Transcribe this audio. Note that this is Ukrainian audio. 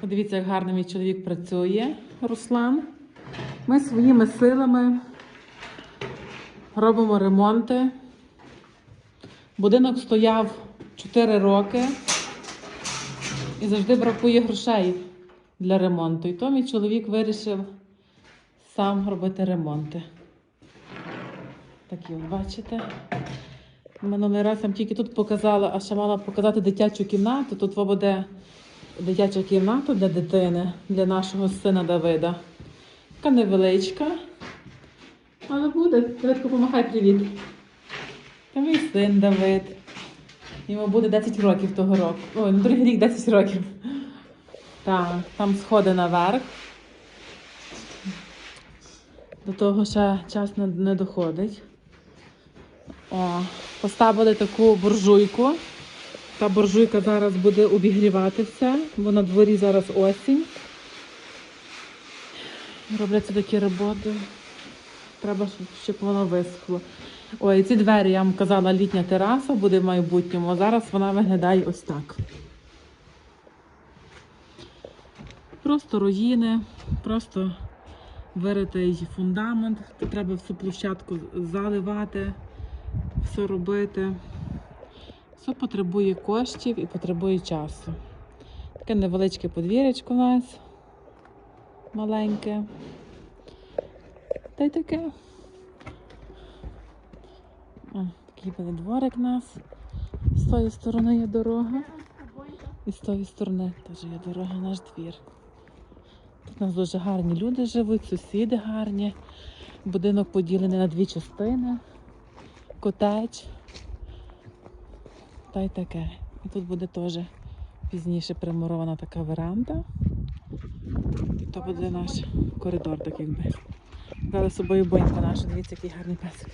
Подивіться, як гарно мій чоловік працює, Руслан. Ми своїми силами робимо ремонти. Будинок стояв 4 роки і завжди бракує грошей для ремонту. І то мій чоловік вирішив сам робити ремонти. Такі, от, бачите. Минулий раз я тільки тут показала, а ще мала показати дитячу кімнату. Тут буде дитяча кімната для дитини, для нашого сина Давида. Така невеличка. Але буде. Давидко, помахай привіт. Та мій син Давид. Йому буде 10 років того року. Ой, на другий рік 10 років. Так, там сходи наверх. До того ще час не доходить. О, поставили таку буржуйку. Та буржуйка зараз буде обігріватися, бо на дворі зараз осінь. Робляться такі роботи. Треба, щоб воно висохло. Ой, ці двері, я вам казала, літня тераса буде в майбутньому, а зараз вона виглядає ось так. Просто руїни, просто виритий фундамент. Треба всю площадку заливати, все робити. Все потребує коштів і потребує часу. Таке невеличке подвір'ячко у нас маленьке. Та й таке. О, такий буде дворик у нас. З тої сторони є дорога. І з тої сторони теж є дорога, наш двір. Тут у нас дуже гарні люди живуть, сусіди гарні. Будинок поділений на дві частини. Котеч. Та й таке. І тут буде теж пізніше примурована така веранда. І то буде наш коридор, так якби. Дали з собою боньку нашу. Дивіться, який гарний песик.